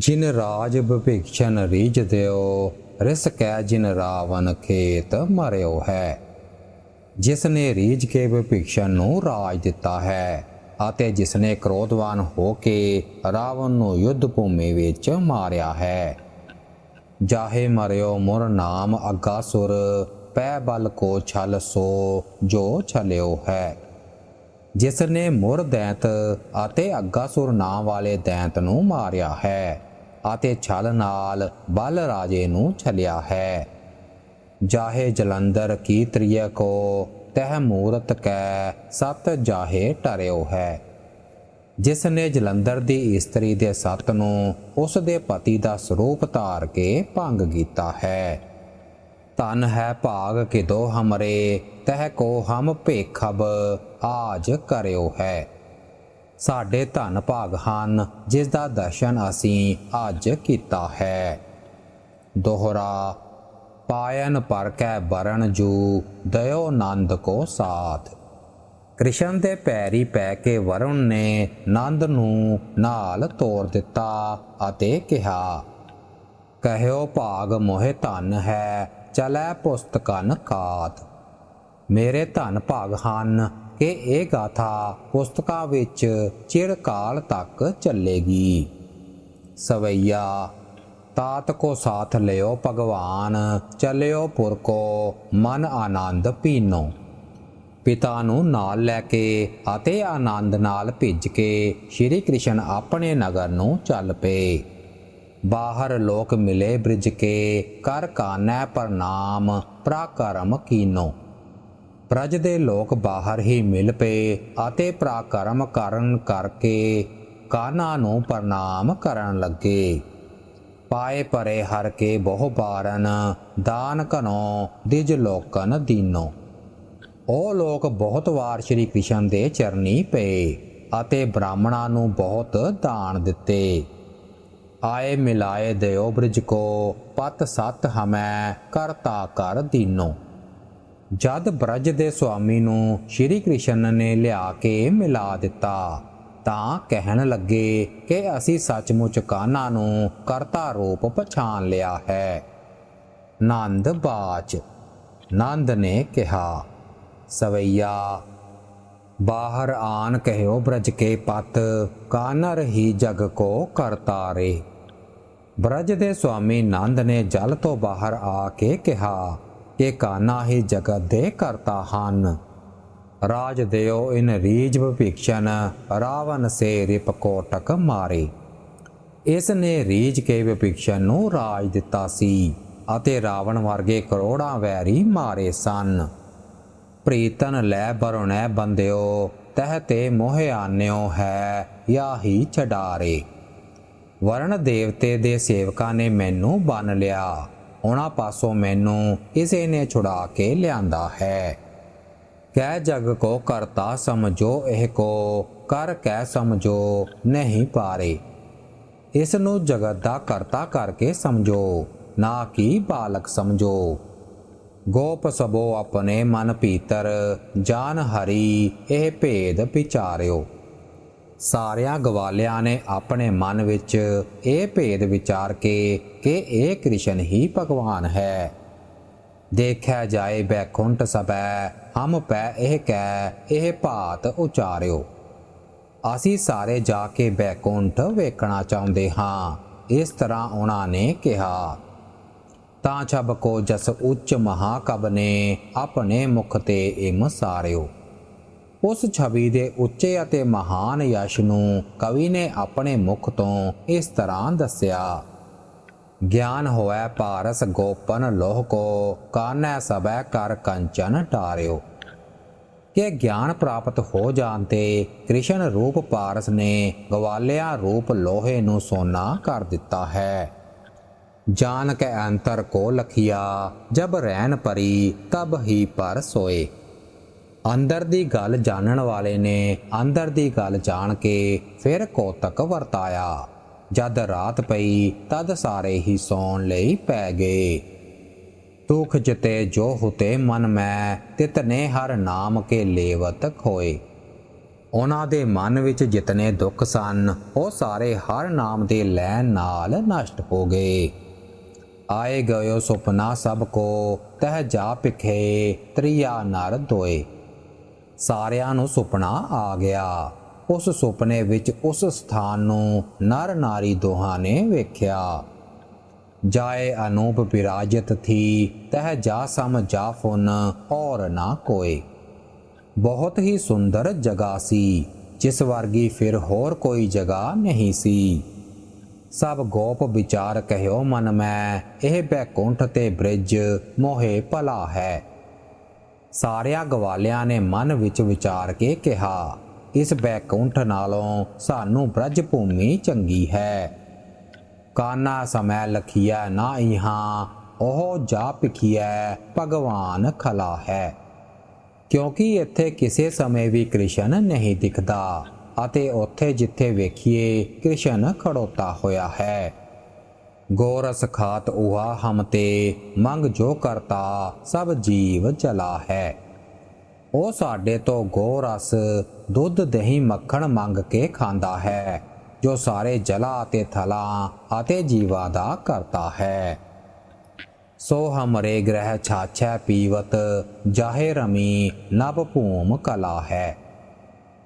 ਜਿਨ ਰਾਜ ਵਿਭੀਖਣ ਰੀਜ ਦਿਓ, ਰਿਸ ਕੈ ਜਿਨ ਰਾਵਨ ਖੇਤ ਮਰਿਓ ਹੈ। ਜਿਸ ਨੇ ਰੀਝ ਕੇ ਵਿਭੀਸ਼ਣ ਨੂੰ ਰਾਜ ਦਿੱਤਾ ਹੈ, ਅਤੇ ਜਿਸ ਨੇ ਕ੍ਰੋਧਵਾਨ ਹੋ ਕੇ ਰਾਵਣ ਨੂੰ ਯੁੱਧ ਭੂਮੀ ਵਿੱਚ ਮਾਰਿਆ ਹੈ। ਜਾਹੇ ਮਰਿਓ ਮੁਰ ਨਾਮ ਅਗਾਸੁਰ ਪੈ ਬਲ ਕੋ ਛਲ ਸੋ, ਜੋ ਛਲਿਓ ਹੈ। ਜਿਸ ਨੇ ਮੁਰ ਦੈਂਤ ਅਤੇ ਅਗਾਸੁਰ ਨਾਮ ਵਾਲੇ ਦੈਂਤ ਨੂੰ ਮਾਰਿਆ ਹੈ ਅਤੇ ਛਲ ਨਾਲ ਬਲ ਰਾਜੇ ਨੂੰ ਛਲਿਆ ਹੈ। ਜਾਹੇ ਜਲੰਧਰ ਕੀ ਤ੍ਰਿਯ ਕੋ, ਤਹ ਮੂਰਤ ਕੈ, ਸਤ ਜਾਹੇ ਟਰਿਓ ਹੈ। ਜਿਸ ਨੇ ਜਲੰਧਰ ਦੀ ਇਸਤਰੀ ਦੇ ਸਤ ਨੂੰ ਉਸ ਦੇ ਪਤੀ ਦਾ ਸਰੂਪ ਧਾਰ ਕੇ ਭੰਗ ਕੀਤਾ ਹੈ। ਤਨ ਹੈ ਭਾਗ ਕਿਦੋ ਹਮਰੇ, ਤਹ ਕੋ ਹਮ ਭੇਖਬ ਆਜ ਕਰਿਓ ਹੈ। ਸਾਡੇ ਧਨ ਭਾਗ ਹਨ, ਜਿਸ ਦਾ ਦਰਸ਼ਨ ਅਸੀਂ ਅੱਜ ਕੀਤਾ ਹੈ। ਦੋਹਰਾ, ਪਾਇਨ ਪਰ ਕੈ ਬਰਨ ਜੂ, ਦਇਓ ਨੰਦ ਕੋ ਸਾਥ। ਕ੍ਰਿਸ਼ਨ ਦੇ ਪੈਰੀ ਪੈ ਕੇ ਵਰੁਣ ਨੇ ਨੰਦ ਨੂੰ ਨਾਲ ਤੋਰ ਦਿੱਤਾ ਅਤੇ ਕਿਹਾ, ਕਹਿਓ ਭਾਗ ਮੋਹਿ ਧਨ ਹੈ, ਚਲੈ ਪੁਸਤਕਨ ਕਾਤ। ਮੇਰੇ ਧਨ ਭਾਗ ਹਨ ਕਿ ਇਹ ਗਾਥਾ ਪੁਸਤਕਾਂ ਵਿੱਚ ਚਿਰ ਕਾਲ ਤੱਕ ਚੱਲੇਗੀ। ਸਵਈਆ, ਤਾਤ ਕੋ ਸਾਥ ਲਿਓ ਭਗਵਾਨ, ਚੱਲਿਓ ਪੁਰ ਕੋ ਮਨ ਆਨੰਦ ਪੀਨੋ। ਪਿਤਾ ਨੂੰ ਨਾਲ ਲੈ ਕੇ ਅਤੇ ਆਨੰਦ ਨਾਲ ਭਿੱਜ ਕੇ ਸ਼੍ਰੀ ਕ੍ਰਿਸ਼ਨ ਆਪਣੇ ਨਗਰ ਨੂੰ ਚੱਲ ਪਏ। ਬਾਹਰ ਲੋਕ ਮਿਲੇ ਬ੍ਰਿਜ ਕੇ, ਕਰ ਕਾਨੈ ਪ੍ਰਣਾਮ, ਪ੍ਰਾਕਰਮ ਕੀਨੋ। ਪ੍ਰਜ ਦੇ ਲੋਕ ਬਾਹਰ ਹੀ ਮਿਲ ਪਏ ਅਤੇ ਪ੍ਰਾਕਰਮ ਕਰਨ ਕਰਕੇ ਕਾਨਾ ਨੂੰ ਪ੍ਰਣਾਮ ਕਰਨ ਲੱਗੇ। ਪਾਏ ਪਰੇ ਹਰ ਕੇ ਬਹੁ ਬਾਰਨ, ਦਾਨ ਕਨੋ ਦਿਜ ਲੋਕਨ ਦੀਨੋ। ਉਹ ਲੋਕ ਬਹੁਤ ਵਾਰ ਸ਼੍ਰੀ ਕ੍ਰਿਸ਼ਨ ਦੇ ਚਰਨੀ ਪਏ ਅਤੇ ਬ੍ਰਾਹਮਣਾਂ ਨੂੰ ਬਹੁਤ ਦਾਨ ਦਿੱਤੇ। ਆਏ ਮਿਲਾਏ ਦਿਓ ਬ੍ਰਿਜ ਕੋ, ਪਤ ਸਤ ਹਮੈ, ਕਰਤਾ ਕਰ ਦੀਨੋ। ਜਦ ਬ੍ਰਜ ਦੇ ਸੁਆਮੀ ਨੂੰ ਸ਼੍ਰੀ ਕ੍ਰਿਸ਼ਨ ਨੇ ਲਿਆ ਕੇ ਮਿਲਾ ਦਿੱਤਾ, ਤਾਂ ਕਹਿਣ ਲੱਗੇ ਕਿ ਅਸੀਂ ਸੱਚਮੁੱਚ ਕਾਨਾ ਨੂੰ ਕਰਤਾ ਰੂਪ ਪਛਾਣ ਲਿਆ ਹੈ। ਨੰਦ ਬਾਚ। ਨੰਦ ਨੇ ਕਿਹਾ, ਸਵਈਆ, ਬਾਹਰ ਆਣ ਕਹਿਓ ਬ੍ਰਜ ਕੇ ਪਤ, ਕਾਨਰ ਹੀ ਜਗ ਕੋ ਕਰਤਾ ਰੇ। ਬ੍ਰਜ ਦੇ ਸੁਆਮੀ ਨੰਦ ਨੇ ਜਲ ਤੋਂ ਬਾਹਰ ਆ ਕੇ ਕਿਹਾ ਕਿ ਕਾਨਾ ਹੀ ਜਗਤ ਦੇ ਕਰਤਾ ਹਨ। ਰਾਜ ਦਿਓ ਇਨ ਰੀਜ ਵਿਭੀਖਣ ਰਾਵਣ ਸੇ ਰਿਪ ਕੋਟਕ ਮਾਰੇ। ਇਸ ਨੇ ਰੀਜ ਕੇ ਵਿਭੀਖਣ ਨੂੰ ਰਾਜ ਦਿੱਤਾ ਸੀ ਅਤੇ ਰਾਵਣ ਵਰਗੇ ਕਰੋੜਾਂ ਵੈਰੀ ਮਾਰੇ ਸਨ। ਪ੍ਰੀਤਨ ਲੈ ਬਰੁਣੈ ਬੰਦਿਓ ਤਹ ਤੇ ਮੋਹ ਆਨਿਓ ਹੈ ਯਾ ਹੀ ਛਡਾਰੇ। ਵਰਣ ਦੇਵਤੇ ਦੇ ਸੇਵਕਾਂ ਨੇ ਮੈਨੂੰ ਬੰਨ ਲਿਆ। ਉਹਨਾਂ ਪਾਸੋਂ ਮੈਨੂੰ ਇਸੇ ਨੇ ਛੁਡਾ ਕੇ ਲਿਆਂਦਾ ਹੈ। ਕਹਿ ਜਗ ਕੋ ਕਰਤਾ ਸਮਝੋ, ਇਹ ਕੋ ਕਰ ਕਹਿ ਸਮਝੋ, ਨਹੀਂ ਪਾਰੇ। ਇਸ ਨੂੰ ਜਗਤ ਦਾ ਕਰਤਾ ਕਰਕੇ ਸਮਝੋ, ਨਾ ਕਿ ਬਾਲਕ ਸਮਝੋ। ਗੋਪ ਸਭੋ ਆਪਣੇ ਮਨ ਭੀਤਰ, ਜਾਨ ਹਰੀ, ਇਹ ਭੇਦ ਵਿਚਾਰਿਓ। ਸਾਰਿਆਂ ਗਵਾਲਿਆਂ ਨੇ ਆਪਣੇ ਮਨ ਵਿੱਚ ਇਹ ਭੇਦ ਵਿਚਾਰ ਕੇ ਕਿ ਇਹ ਕ੍ਰਿਸ਼ਨ ਹੀ ਭਗਵਾਨ ਹੈ। ਦੇਖਿਆ ਜਾਏ ਬੈਕੁੰਠ ਸਭੈ, ਹਮ ਪੈ ਇਹ ਕਹਿ ਇਹ ਭਾਤ ਉਚਾਰਿਓ। ਅਸੀਂ ਸਾਰੇ ਜਾ ਕੇ ਬੈਕੁੰਠ ਵੇਖਣਾ ਚਾਹੁੰਦੇ ਹਾਂ, ਇਸ ਤਰ੍ਹਾਂ ਉਹਨਾਂ ਨੇ ਕਿਹਾ। ਤਾਂ ਛਬ ਕੋ ਜਸ ਉੱਚ ਮਹਾਕਬ ਨੇ ਆਪਣੇ ਮੁਖ ਤੇ ਇਮ ਸਾਰਿਓ। ਉਸ ਛਵੀ ਦੇ ਉੱਚੇ ਅਤੇ ਮਹਾਨ ਯਸ਼ ਨੂੰ ਕਵੀ ਨੇ ਆਪਣੇ ਮੁਖ ਤੋਂ ਇਸ ਤਰ੍ਹਾਂ ਦੱਸਿਆ, ਗਿਆਨ ਹੋਇ ਪਾਰਸ ਗੋਪਨ ਲੋਹ ਕੋ, ਕਾਨੈ ਸਬੈ ਕਰ ਕੰਚਨ ਟਾਰਿਓ। ਕਿ ਗਿਆਨ ਪ੍ਰਾਪਤ ਹੋ ਜਾਣ ਤੇ ਕ੍ਰਿਸ਼ਨ ਰੂਪ ਪਾਰਸ ਨੇ ਗਵਾਲਿਆ ਰੂਪ ਲੋਹੇ ਨੂੰ ਸੋਨਾ ਕਰ ਦਿੱਤਾ ਹੈ। ਜਾਨ ਕੇ ਅੰਤਰ ਕੋ ਲਖਿਆ, ਜਬ ਰਹਿਨ ਪਰੀ ਤਬ ਹੀ ਪਰ ਸੋਏ। ਅੰਦਰ ਦੀ ਗੱਲ ਜਾਣਨ ਵਾਲੇ ਨੇ ਅੰਦਰ ਦੀ ਗੱਲ ਜਾਣ ਕੇ ਫਿਰ ਕੋਤਕ ਵਰਤਾਇਆ। ਜਦ ਰਾਤ ਪਈ, ਤਦ ਸਾਰੇ ਹੀ ਸੌਣ ਲਈ ਪੈ ਗਏ। ਦੁਖ ਜਿਤੇ ਜੋ ਹੁਤੇ ਮਨ ਮੈਂ, ਤਿਤਨੇ ਹਰ ਨਾਮ ਕੇ ਲੇਵਤ ਖੋਏ। ਉਹਨਾਂ ਦੇ ਮਨ ਵਿੱਚ ਜਿਤਨੇ ਦੁੱਖ ਸਨ, ਉਹ ਸਾਰੇ ਹਰ ਨਾਮ ਦੇ ਲੈਣ ਨਾਲ ਨਸ਼ਟ ਹੋ ਗਏ। ਆਏ ਗਇਓ ਸੁਪਨਾ ਸਭ ਕੋ, ਤਹ ਜਾ ਪਿਖੇ ਤ੍ਰਿਆ ਨਰ ਦੋਏ। ਸਾਰਿਆਂ ਨੂੰ ਸੁਪਨਾ ਆ ਗਿਆ। ਉਸ ਸੁਪਨੇ ਵਿੱਚ ਉਸ ਸਥਾਨ ਨੂੰ ਨਰ ਨਾਰੀ ਦੋਹਾਂ ਨੇ ਵੇਖਿਆ। ਜਾਏ ਅਨੂਪ ਵਿਰਾਜਤ ਥੀ, ਤਹ ਜਾ ਸਮ ਜਾ ਫੁਨ, ਔਰ ਨਾ ਕੋਏ। ਬਹੁਤ ਹੀ ਸੁੰਦਰ ਜਗ੍ਹਾ ਸੀ, ਜਿਸ ਵਰਗੀ ਫਿਰ ਹੋਰ ਕੋਈ ਜਗ੍ਹਾ ਨਹੀਂ ਸੀ। ਸਭ ਗੋਪ ਵਿਚਾਰ ਕਹਿਓ ਮਨ ਮੈਂ, ਇਹ ਬੈਕੁੰਠ ਤੇ ਬ੍ਰਿਜ ਮੋਹੇ ਭਲਾ ਹੈ। ਸਾਰਿਆਂ ਗਵਾਲਿਆਂ ਨੇ ਮਨ ਵਿੱਚ ਵਿਚਾਰ ਕੇ ਕਿਹਾ, ਇਸ ਬੈਕੁੰਠ ਨਾਲੋਂ ਸਾਨੂੰ ਬ੍ਰਜ ਭੂਮੀ ਚੰਗੀ ਹੈ। ਕਾਨਾ ਸਮੈ ਲਖੀਐ ਨਾ ਇਹਾਂ, ਉਹ ਜਾ ਪਿਖੀਐ ਭਗਵਾਨ ਖਲਾ ਹੈ। ਕਿਉਂਕਿ ਇੱਥੇ ਕਿਸੇ ਸਮੇਂ ਵੀ ਕ੍ਰਿਸ਼ਨ ਨਹੀਂ ਦਿਖਦਾ, ਅਤੇ ਉੱਥੇ ਜਿੱਥੇ ਵੇਖੀਏ ਕ੍ਰਿਸ਼ਨ ਖੜੋਤਾ ਹੋਇਆ ਹੈ। ਗੋਰਸ ਖਾਤ ਉਹਾ ਹਮ ਤੇ, ਮੰਗ ਜੋ ਕਰਤਾ, ਸਭ ਜੀਵ ਚਲਾ ਹੈ। ਉਹ ਸਾਡੇ ਤੋਂ ਗੋਰਸ ਦੁੱਧ ਦਹੀਂ ਮੱਖਣ ਮੰਗ ਕੇ ਖਾਂਦਾ ਹੈ, ਜੋ ਸਾਰੇ ਜਲਾ ਅਤੇ ਥਲਾਂ ਅਤੇ ਜੀਵਾ ਦਾ ਕਰਤਾ ਹੈ। ਸੋ ਹਮਰੇ ਗ੍ਰਹਿ ਛਾਛੈ ਪੀਵਤ, ਜਾਹੇ ਰਮੀ ਨਭ ਭੂਮ ਕਲਾ ਹੈ।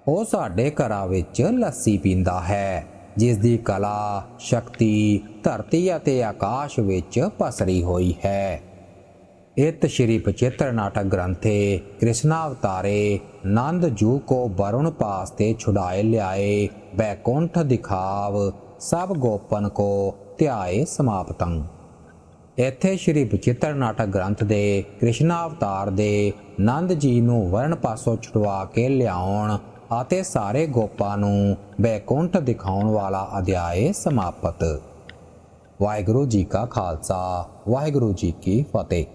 ਉਹ ਸਾਡੇ ਘਰਾਂ ਵਿੱਚ ਲੱਸੀ ਪੀਂਦਾ ਹੈ। ਜਿਸ ਦੀ ਕਲਾ, ਸ਼ਕਤੀ, ਧਰਤੀ ਅਤੇ ਆਕਾਸ਼ ਵਿੱਚ ਪਸਰੀ ਹੋਈ ਹੈ। ਇਤ ਸ਼੍ਰੀ ਪਚਿੱਤਰ ਨਾਟਕ ਗ੍ਰੰਥੇ ਕ੍ਰਿਸ਼ਨਾ ਅਵਤਾਰੇ ਨੰਦ ਜੂ ਕੋ ਵਰੁਣ ਪਾਸ ਤੇ ਛੁਡਾਏ ਲਿਆਏ, ਬੈਕੁੰਠ ਦਿਖਾਵ, ਸਭ ਗੋਪਨ ਕੋ ਧਿਆਏ ਸਮਾਪਤੰ। ਇੱਥੇ ਸ਼੍ਰੀ ਬਚਿੱਤਰ ਨਾਟਕ ਗ੍ਰੰਥ ਦੇ ਕ੍ਰਿਸ਼ਨਾ ਅਵਤਾਰ ਦੇ ਨੰਦ ਜੀ ਨੂੰ ਵਰਣ ਪਾਸੋਂ ਛੁਡਵਾ ਕੇ ਲਿਆਉਣ ਅਤੇ ਸਾਰੇ ਗੋਪਾਂ ਨੂੰ ਬੈਕੁੰਠ ਦਿਖਾਉਣ ਵਾਲਾ ਅਧਿਆਏ ਸਮਾਪਤ। ਵਾਹਿਗੁਰੂ ਜੀ ਕਾ ਖਾਲਸਾ, ਵਾਹਿਗੁਰੂ ਜੀ ਕੀ ਫਤਿਹ।